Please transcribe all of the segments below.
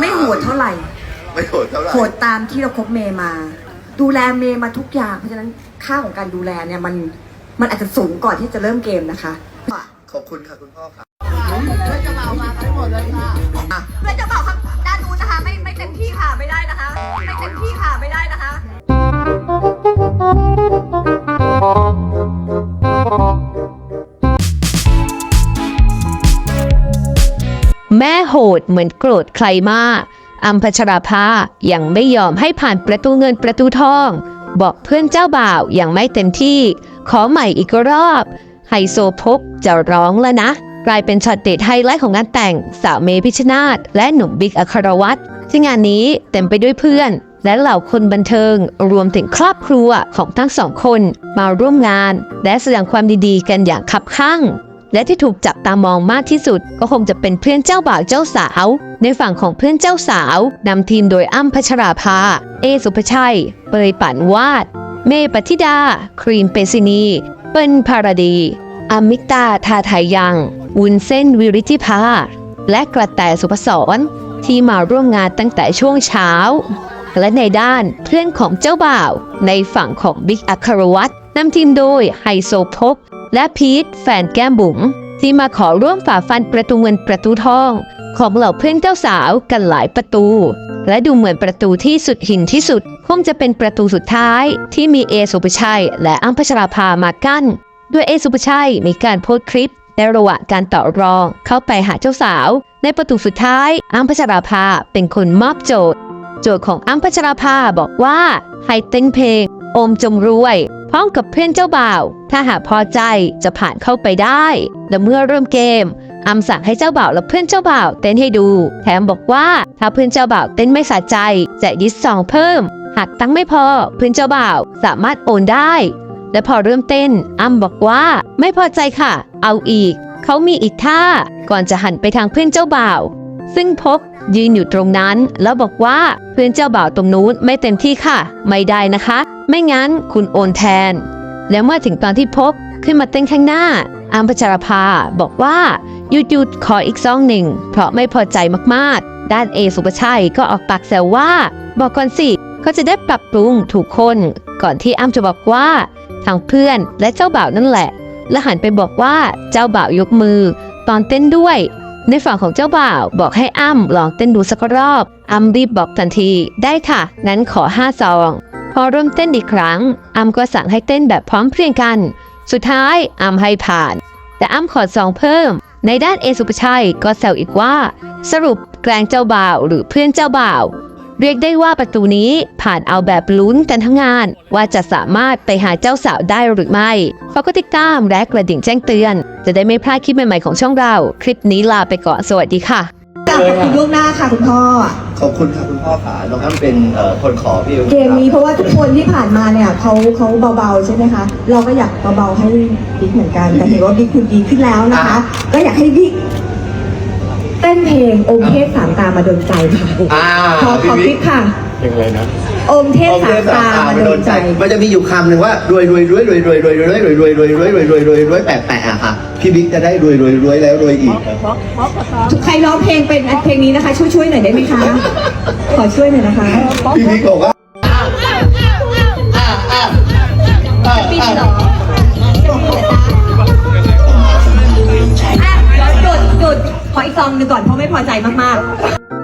ไม่โหดเท่าไหร่ ไม่โหดเท่าไหร่โหดตามที่เราคบเมย์มา ดูแลเมย์มาทุกอย่างเพราะฉะนั้นค่าของการดูแลเนี่ยมันมันอาจจะสูงก่อนที่จะเริ่มเกมนะคะ ขอบคุณค่ะคุณพ่อค่ะ แม่โหดเหมือนโกรธใครมาก อัมพชราภายังไม่ยอมให้ผ่านประตูเงินประตูทอง บอกเพื่อนเจ้าบ่าวยังไม่เต็มที่ ขอใหม่อีกรอบ ไฮโซพกจะร้องแล้วนะ กลายเป็นช็อตเด็ดไฮไลท์ของงานแต่งสาวเมพิชนาธและหนุ่มบิ๊กอัครวัตรที่งานนี้เต็มไปด้วยเพื่อนและเหล่าคนบันเทิงรวมถึงครอบครัวของทั้งสองคนมาร่วมงาน และแสดงความดีๆกันอย่างคับข้าง และที่ถูกจับตามองมากที่สุด ก็คงจะเป็นเพื่อนเจ้าบ่าวเจ้าสาว ในฝั่งของเพื่อนเจ้าสาวนำทีมโดยอ้ำพัชราภา เอสุภชัย เปยป่านวาด เมปฏิดา ครีมเปซินี เปิ้ลภารดี อมิตาทาไทยยัง วุนเส้นวิริธิภา และกระแตสุภศรที่มาร่วมงานตั้งแต่ช่วงเช้า และในด้านเพื่อนของเจ้าบ่าว ในฝั่งของบิ๊กอัครวัตรนำทีมโดยไฮโซพก และพีทแฟนแก้มบุ๋มที่มาขอร่วมฝ่าฟันประตูเงินประตูทอง ของเหล่าเพื่อนเจ้าสาวกันหลายประตู และดูเหมือนประตูที่สุดหินที่สุด คงจะเป็นประตูสุดท้ายที่มีเอสุปชัย และอัมพัชราภามากั้นด้วยเอสุปชัยมีการโพสต์คลิปในระหว่างการต่อรองเข้าไปหาเจ้าสาว ในประตูสุดท้ายอัมพัชราภาเป็นคนมอบโจทย์ โจทย์ของอัมพัชราภาบอกว่าให้เต้นเพลง อมจงรวย พร้อมกับเพื่อนเจ้าบ่าว ถ้าหากพอใจจะผ่านเข้าไปได้ และเมื่อเริ่มเกมอัมสั่งให้เจ้าบ่าวและเพื่อนเจ้าบ่าวเต้นให้ดู แถมบอกว่าถ้าเพื่อนเจ้าบ่าวเต้นไม่สะใจจะยึดซองเพิ่ม หากตั้งไม่พอเพื่อนเจ้าบ่าวสามารถโอนได้ และพอเริ่มเต้นอัมบอกว่าไม่พอใจค่ะ เอาอีก เขามีอีกท่า ก่อนจะหันไปทางเพื่อนเจ้าบ่าว ซึ่งพบยืนอยู่ตรงนั้น แล้วบอกว่าเพื่อนเจ้าบ่าวตรงนู้นไม่เต็มที่ค่ะ ไม่ได้นะคะ ไม่งั้นคุณโอนแทน แล้วเมื่อถึงตอนที่พบขึ้นมาเต้นข้างหน้า อามพัชรภาบอกว่าหยุดหยุดขออีกซองหนึ่ง เพราะไม่พอใจมากๆ ด้านเอสุปชัยก็ออกปากแซวว่า บอกก่อนสิเขาจะได้ปรับปรุงถูกคน ก่อนที่อ้ำจะบอกว่าทางเพื่อนและเจ้าบ่าวนั่นแหละ และหันไปบอกว่าเจ้าบ่าวยกมือ ตอนเต้นด้วย ในฝั่งของเจ้าบ่าวบอกให้อ้ำลองเต้นดูสักรอบ อ้ำรีบบอกทันทีได้ค่ะ นั้นขอห้าซอง พอเริ่มเต้นอีกครั้งอ้ำก็สั่งให้เต้นแบบพร้อมเพรียงกัน สุดท้ายอ้ำให้ผ่าน แต่อ้ำขอซองเพิ่ม ในด้านเอสุปชัยก็แซวอีกว่า สรุปแกลงเจ้าบ่าวหรือเพื่อนเจ้าบ่าว เรียกได้ว่าประตูนี้ผ่านเอาแบบลุ้นกันทั้งงาน ว่าจะสามารถไปหาเจ้าสาวได้หรือไม่ฝากกดติดตามและกระดิ่งแจ้งเตือน จะได้ไม่พลาดคลิปใหม่ๆของช่องเรา คลิปนี้ลาไปก่อนสวัสดีค่ะ กลับขอบคุณล่วงหน้าค่ะคุณพ่อ ขอบคุณค่ะคุณพ่อค่ะน้องอ้ำเป็นเอ่อคนขอพี่เกมนี้เพราะว่าทุกคนที่ผ่านมาเนี่ยเขาเขาเบาๆใช่ไหมคะ เราก็อยากเบาๆให้บิ๊กเหมือนกัน แต่เห็นว่าบิ๊กคุณดีขึ้นแล้วนะคะ ก็อยากให้บิ๊กเต้นเพลงองค์เทพสามตามาดนใจค่ะอ่าขอขอพี่บิ๊กค่ะยังไงนะองค์เทพโอเคสามสามตาตามามันดโดนนใจใจ มันจะมีอยู่คำหนึ่งว่ารวยรวยรวยรวยรวยรวยรวยรวยรวยรวยรวยรวยรวยรวยรวยแปะแปะอะค่ะ พี่บิ๊กจะได้รวยรวยรวยแล้วรวยอีกทุกใครร้องเพลงเป็นเพลงนี้นะคะ ช่วยช่วยหน่อยได้ไหมคะ ขอช่วยหน่อยนะคะพี่บิ๊กบอกว่าปีเหรออะหยุดจุดขออีกซองหนึ่งก่อนเพราะไม่พอใจมาก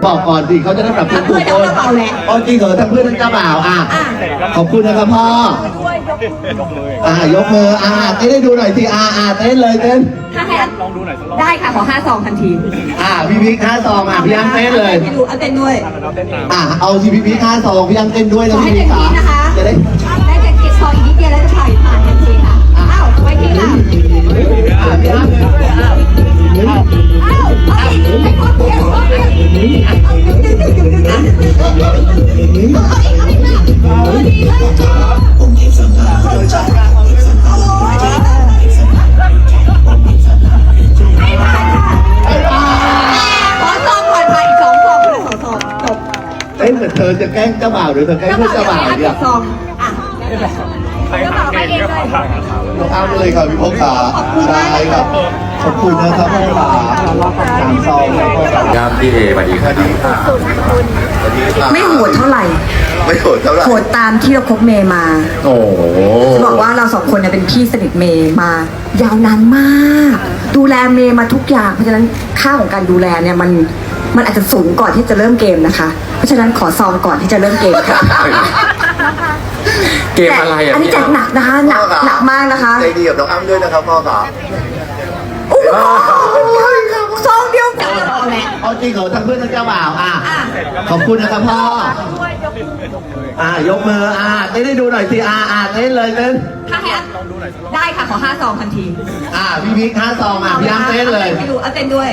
บอกก่อนสิเขาจะได้ปรับปรุงเพื่อนเจ้าบ่าวแหละอ๋อจริงเหรอทั้งเพื่อนทั้งเจ้าบ่าวอะอะขอบคุณนะครับพ่ออ่ายกมืออ่าเต้นให้ดูหน่อยสิอ่าอ่าเต้นเลยเต้นๆถ้าให้ลองดูหน่อยได้ค่ะขอห้าซองทันที อ่าพี่บิ๊กห้าซองอะพี่ยังเต้นเลยให้ดูเอาเต้นด้วยอ่าเอาทีพี่บิ๊กห้าซองพี่ยังเต้นด้วยขนะอให้พี่บิ๊เต็กมขาที่นะคะจะได้ได้แต่เก็บซองอีกนิดเดียวแล้วจะผ่านผ่านทันทีค่ะอ้าวไว้ที่ค่ะอ่าพี่ยัง อนเธอจะแกล้งเจ้าบ่าวหรือเธอแกล้งเจ้าเพื่อนบ่าวเจ้าบ่าวเดี๋เนี่ยวยซองอะเจ้าบ่าวไปเองเลยน้องอ้ำเลยค่ะพี่พกขาขอบคุณใช่มากครับขขอบคุณนะครับพ่อขาสามซองครับพ่อขาครับพี่เอสวัสดีครับไม่โหดเท่าไหร่ ไม่โหดเท่าไหร่โหดตามที่เราคบเมย์มา โอ้โหจะบอกว่าเราสองคนเนี่ยเป็นพี่สนิทเมย์มา ยาวนานมาก ดูแลเมย์มาทุกอย่าง เพราะฉะนั้นค่าของการดูแลเนี่ยมัน มันอาจจะสูงก่อนที่จะเริ่มเกมนะคะ เพราะฉะนั้นขอซองก่อนที่จะเริ่มเกมค่ะเกมอะไรอะอันนี้พี่แจกหนักนะคะหนักหนักมากนะคะ ใจดีกับน้องอ้ำด้วยนะครับพ่อขาโอ้โหซองเดียวกันเอาจริงเหรอทั้งเพื่อนทั้งเจ้าบ่าวอะขอบคุณนะครับพ่อ อ่ายกมืออ่าเต้นให้ดูหน่อยสิอ่าอ่าเต้นเลยเต้นถ้าให้ได้ค่ะขอห้าซองทันทีอ่าพี่พิกห้าซองอะพี่อ้ำเต้นเลย ไม่รู้เอาเต้นด้วย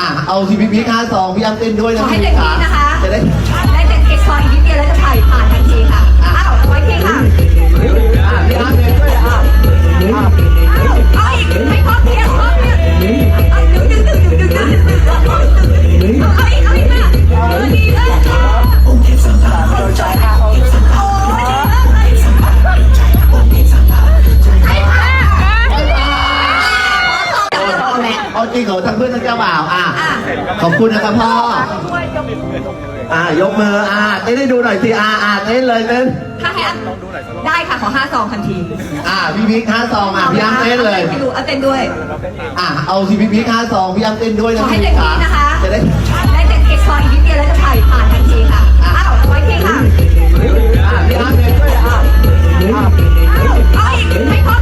อะเอาทีพีพีค่าซองพี่อ้ำเต้นด้วยนะขอให้พี่เต็มที่นะคะ จะได้ ขอบคุณนะครับพ่อ อ่ายกมืออ่าเต้นให้ดูหน่อยสิอ่าอ่าเต้นเลยเต้นถ้าให้อันได้ค่ะขอห้าซองทันทีอ่าพี่พีคห้าซองอะพี่ยัมเต้นเลยไม่เอาต้นด้วย อ่าเอาสิพี่พีคห้าซองพี่ยัมเต้นด้วยนะพี่นะจะได้ได้เต็มเก็บซองอีกนิดเดียวแล้วจะถ่ายผ่านทันทีค่ะอ้าวไว้ที่ค่ะอ่าพี่ยัมเต้นด้วยอ่าเอาอีกไม่พอ